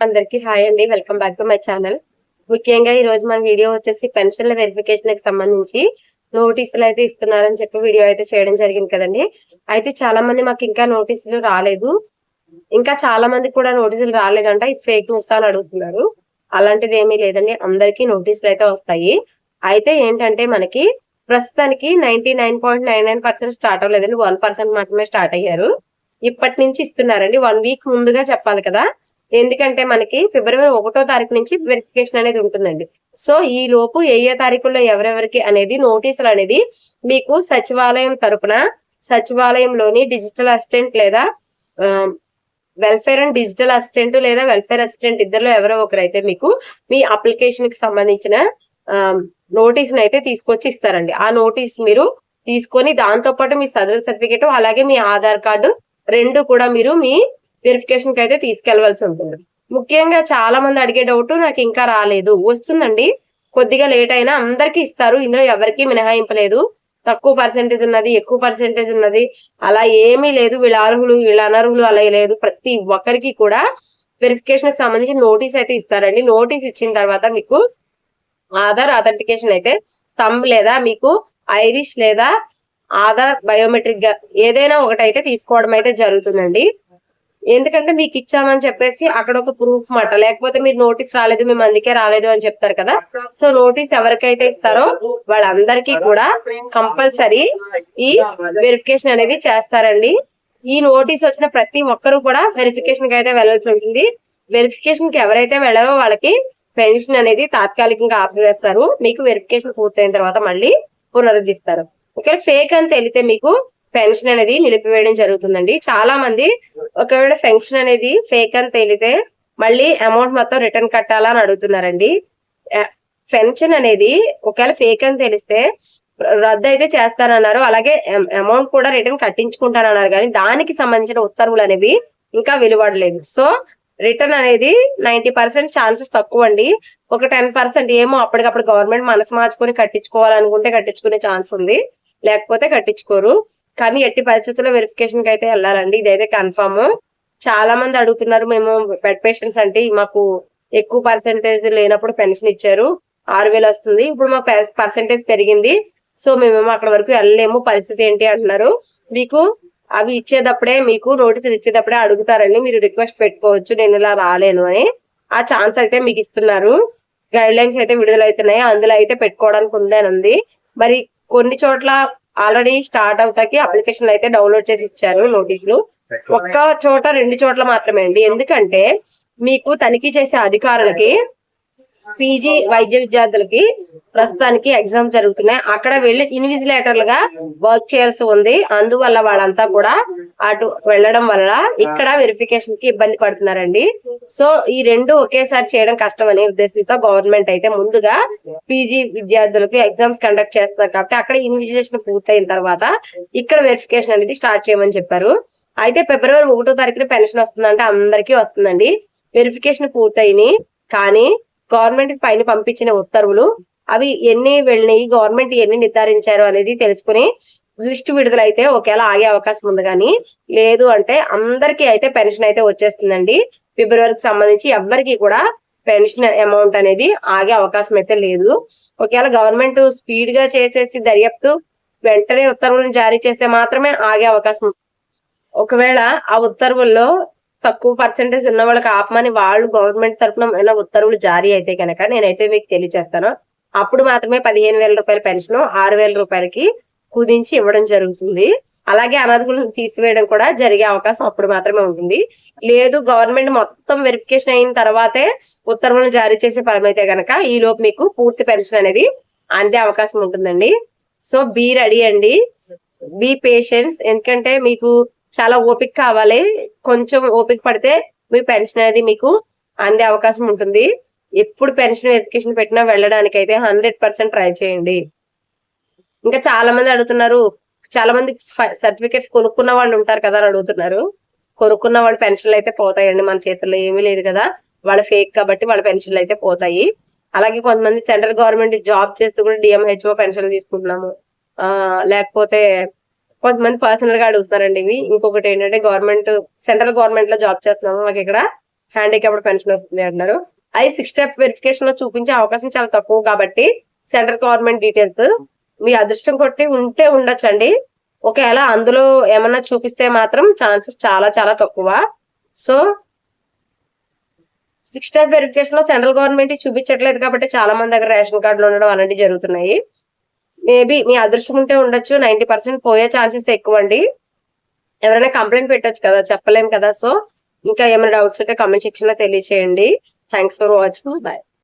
అందరికీ హాయ్ అండి. Welcome back to my channel. ముఖ్యంగా ఈ రోజు మన వీడియో వచ్చేసి పెన్షన్ల వెరిఫికేషన్కి సంబంధించి నోటీసులు అయితే ఇస్తున్నారని చెప్పి వీడియో అయితే చేయడం జరిగింది కదండి. అయితే చాలా మంది మాకు ఇంకా నోటీసులు రాలేదు. ఇంకా చాలా మంది కూడా నోటీసులు రాలేదంట. ఇది ఫేక్ న్యూస్ అని అడుగుతున్నారు. అలాంటిది ఏమీ లేదండి. అందరికీ నోటీసులు అయితే వస్తాయి. అయితే ఏంటంటే మనకి ప్రస్తుతానికి ninety nine point nine nine percent start అవ్వలేదండి. వన్ పర్సెంట్ మాత్రమే స్టార్ట్ అయ్యారు. ఇప్పటి నుంచి ఇస్తున్నారండి. వన్ వీక్ ముందుగా చెప్పాలి కదా. ఎందుకంటే మనకి ఫిబ్రవరి ఒకటో తారీఖు నుంచి వెరిఫికేషన్ అనేది ఉంటుందండి. సో ఈ లోపు ఏ ఏ తారీఖుల్లో ఎవరెవరికి అనేది నోటీసులు అనేది మీకు సచివాలయం తరపున సచివాలయంలోని డిజిటల్ అసిస్టెంట్ లేదా వెల్ఫేర్ అండ్ డిజిటల్ అసిస్టెంట్ లేదా వెల్ఫేర్ అసిస్టెంట్ ఇద్దరులో ఎవరో ఒకరైతే మీకు మీ అప్లికేషన్కి సంబంధించిన నోటీస్ని అయితే తీసుకొచ్చి ఇస్తారండి. ఆ నోటీస్ మీరు తీసుకొని దాంతో పాటు మీ సదరు సర్టిఫికేట్ అలాగే మీ ఆధార్ కార్డు రెండు కూడా మీరు మీ వెరిఫికేషన్కి అయితే తీసుకెళ్ళవలసి ఉంటుంది. ముఖ్యంగా చాలా మంది అడిగే డౌట్ నాకు ఇంకా రాలేదు. వస్తుందండి. కొద్దిగా లేట్ అయినా అందరికీ ఇస్తారు. ఇందులో ఎవరికి మినహాయింపలేదు. తక్కువ పర్సెంటేజ్ ఉన్నది ఎక్కువ పర్సెంటేజ్ ఉన్నది. అలా ఏమీ లేదు. వీళ్ళ అర్హులు వీళ్ళ అనర్హులు అలా లేదు. ప్రతి ఒక్కరికి కూడా వెరిఫికేషన్కి సంబంధించి నోటీస్ అయితే ఇస్తారండి. నోటీస్ ఇచ్చిన తర్వాత మీకు ఆధార్ అథెంటికేషన్ అయితే థంబ్ లేదా మీకు ఐరిష్ లేదా ఆధార్ బయోమెట్రిక్గా ఏదైనా ఒకటైతే తీసుకోవడం అయితే జరుగుతుందండి. ఎందుకంటే మీకు ఇచ్చామని చెప్పేసి అక్కడ ఒక ప్రూఫ్ మాట. లేకపోతే మీరు నోటీస్ రాలేదు మేము అందుకే రాలేదు అని చెప్తారు కదా. సో నోటీస్ ఎవరికైతే ఇస్తారో వాళ్ళందరికీ కూడా కంపల్సరీ ఈ వెరిఫికేషన్ అనేది చేస్తారండి. ఈ నోటీస్ వచ్చిన ప్రతి ఒక్కరు కూడా వెరిఫికేషన్కి అయితే వెళ్ళాల్సి ఉంటుంది. వెరిఫికేషన్కి ఎవరైతే వెళ్ళారో వాళ్ళకి పెన్షన్ అనేది తాత్కాలికంగా ఆపివేస్తారు. మీకు వెరిఫికేషన్ పూర్తయిన తర్వాత మళ్ళీ పునరుద్ధిస్తారు. ఒకవేళ ఫేక్ అని తెలితే మీకు పెన్షన్ అనేది నిలిపివేయడం జరుగుతుందండి. చాలా మంది ఒకవేళ పెన్షన్ అనేది ఫేక్ అని తేలితే మళ్ళీ అమౌంట్ మొత్తం రిటర్న్ కట్టాలా అని అడుగుతున్నారండి పెన్షన్ అనేది ఒకవేళ ఫేక్ అని తెలిస్తే రద్దు అయితే చేస్తానన్నారు. అలాగే అమౌంట్ కూడా రిటర్న్ కట్టించుకుంటానన్నారు కానీ దానికి సంబంధించిన ఉత్తర్వులు అనేవి ఇంకా వెలువడలేదు. సో రిటర్న్ అనేది నైన్టీ పర్సెంట్ ఛాన్సెస్ తక్కువ అండి ఒక టెన్ పర్సెంట్ ఏమో అప్పటికప్పుడు గవర్నమెంట్ మనసు మార్చుకొని కట్టించుకోవాలనుకుంటే కట్టించుకునే ఛాన్స్ ఉంది. లేకపోతే కట్టించుకోరు. కానీ ఎట్టి పరిస్థితుల్లో వెరిఫికేషన్కి అయితే వెళ్ళాలండి. ఇదైతే కన్ఫర్మ్ చాలా మంది అడుగుతున్నారు మేము బెడ్ పేషెంట్స్ అంటే మాకు ఎక్కువ పర్సెంటేజ్ లేనప్పుడు పెన్షన్ ఇచ్చారు. ఆరు వేలు వస్తుంది. ఇప్పుడు మాకు పర్సెంటేజ్ పెరిగింది. సో మేమేమో అక్కడ వరకు వెళ్ళలేము. పరిస్థితి ఏంటి అంటున్నారు. మీకు అవి ఇచ్చేటప్పుడే మీకు నోటీసులు ఇచ్చేటప్పుడే అడుగుతారండి. మీరు రిక్వెస్ట్ పెట్టుకోవచ్చు. నేను ఇలా రాలేను అని. ఆ ఛాన్స్ అయితే మీకు ఇస్తున్నారు. గైడ్ లైన్స్ అయితే విడుదలవుతున్నాయి. అందులో అయితే పెట్టుకోవడానికి ఉందని ఉంది. మరి కొన్ని చోట్ల ఆల్రెడీ స్టార్ట్ అవుతాకి అప్లికేషన్లు అయితే డౌన్లోడ్ చేసి ఇచ్చారు నోటీసులు. ఒక్క చోట రెండు చోట్ల మాత్రమే అండి. ఎందుకంటే మీకు తనిఖీ చేసే అధికారులకి పీజీ వైద్య విద్యార్థులకి ప్రస్తుతానికి ఎగ్జామ్స్ జరుగుతున్నాయి. అక్కడ వెళ్ళి ఇన్విజిలేటర్లుగా వర్క్ చేయాల్సి ఉంది. అందువల్ల వాళ్ళంతా కూడా అటు వెళ్ళడం వల్ల ఇక్కడ వెరిఫికేషన్కి ఇబ్బంది పడుతున్నారండి. సో ఈ రెండు ఒకేసారి చేయడం కష్టం అనే ఉద్దేశంతో గవర్నమెంట్ అయితే ముందుగా పీజీ విద్యార్థులకు ఎగ్జామ్స్ కండక్ట్ చేస్తున్నారు కాబట్టి అక్కడ ఇన్విజిలేషన్ పూర్తయిన తర్వాత ఇక్కడ వెరిఫికేషన్ అనేది స్టార్ట్ చేయమని చెప్పారు. అయితే ఫిబ్రవరి ఒకటో తారీఖున పెన్షన్ వస్తుందంటే అందరికీ వస్తుందండి. వెరిఫికేషన్ పూర్తయినాయి. కానీ గవర్నమెంట్ పైన పంపించిన ఉత్తర్వులు అవి ఎన్ని వెళ్ళినాయి గవర్నమెంట్ ఎన్ని నిర్ధారించారు అనేది తెలుసుకుని లిస్ట్ విడుదలైతే ఒకవేళ ఆగే అవకాశం ఉంది కానీ లేదు అంటే అందరికీ అయితే పెన్షన్ అయితే వచ్చేస్తుందండి. ఫిబ్రవరికి సంబంధించి ఎవ్వరికి కూడా పెన్షన్ అమౌంట్ అనేది ఆగే అవకాశం అయితే లేదు. ఒకవేళ గవర్నమెంట్ స్పీడ్గా చేసేసి దర్యాప్తు వెంటనే ఉత్తర్వులను జారీ చేస్తే మాత్రమే ఆగే అవకాశం. ఒకవేళ ఆ ఉత్తర్వుల్లో తక్కువ పర్సెంటేజ్ ఉన్న వాళ్ళకి ఆపమని వాళ్ళు గవర్నమెంట్ తరఫున ఏమైనా ఉత్తర్వులు జారీ అయితే కనుక నేనైతే మీకు తెలియజేస్తాను. అప్పుడు మాత్రమే పదిహేను వేల రూపాయల పెన్షన్ ఆరు వేల రూపాయలకి కుదించి ఇవ్వడం జరుగుతుంది. అలాగే అనర్హులను తీసివేయడం కూడా జరిగే అవకాశం అప్పుడు మాత్రమే ఉంటుంది. లేదు గవర్నమెంట్ మొత్తం వెరిఫికేషన్ అయిన తర్వాతే ఉత్తర్వులను జారీ చేసే పరమైతే గనక ఈ లోపు మీకు పూర్తి పెన్షన్ అనేది అందే అవకాశం ఉంటుందండి. సో బీ రెడీ అండి. బీ పేషెన్స్ ఎందుకంటే మీకు చాలా ఓపిక కావాలి. కొంచెం ఓపిక పడితే మీ పెన్షన్ అనేది మీకు అందే అవకాశం ఉంటుంది. ఎప్పుడు పెన్షన్ ఎడ్యుకేషన్ పెట్టినా వెళ్ళడానికి అయితే హండ్రెడ్ పర్సెంట్ ట్రై చేయండి. ఇంకా చాలా మంది అడుగుతున్నారు. చాలా మంది సర్టిఫికేట్స్ కొనుక్కున్న వాళ్ళు ఉంటారు కదా అని అడుగుతున్నారు. కొనుక్కున్న వాళ్ళు పెన్షన్లు అయితే పోతాయండి మన చేతుల్లో ఏమీ లేదు కదా. వాళ్ళ ఫేక్ కాబట్టి వాళ్ళ పెన్షన్లు అయితే పోతాయి. అలాగే కొంతమంది సెంట్రల్ గవర్నమెంట్ జాబ్ చేస్తూ కూడా డిఎంహెచ్ఓ పెన్షన్లు తీసుకుంటున్నాము. లేకపోతే కొంతమంది పర్సనల్గా అడుగుతున్నారండి ఇవి. ఇంకొకటి ఏంటంటే గవర్నమెంట్ సెంట్రల్ గవర్నమెంట్లో జాబ్ చేస్తున్నాము. మాకు ఇక్కడ హ్యాండిక్యాప్డ్ పెన్షన్ వస్తుంది అంటున్నారు. అది సిక్స్ స్టెప్ వెరిఫికేషన్లో చూపించే అవకాశం చాలా తక్కువ కాబట్టి సెంట్రల్ గవర్నమెంట్ డీటెయిల్స్ మీ అదృష్టం కొట్టి ఉంటే ఉండొచ్చండి. ఒకవేళ అందులో ఏమన్నా చూపిస్తే మాత్రం ఛాన్సెస్ చాలా చాలా తక్కువ. సో సిక్స్ స్టెప్ వెరిఫికేషన్లో సెంట్రల్ గవర్నమెంట్ చూపించట్లేదు కాబట్టి చాలా మంది దగ్గర రేషన్ కార్డులు ఉండడం అలాంటివి జరుగుతున్నాయి. మేబీ మీ అదృష్టం ఉంటే ఉండొచ్చు. నైన్టీ పర్సెంట్ పోయే ఛాన్సెస్ ఎక్కువ అండి ఎవరైనా కంప్లైంట్ పెట్టొచ్చు కదా చెప్పలేం కదా. సో ఇంకా ఏమైనా డౌట్స్ ఉంటే కమెంట్ సెక్షన్లో తెలియచేయండి. Thanks for watching. బాయ్.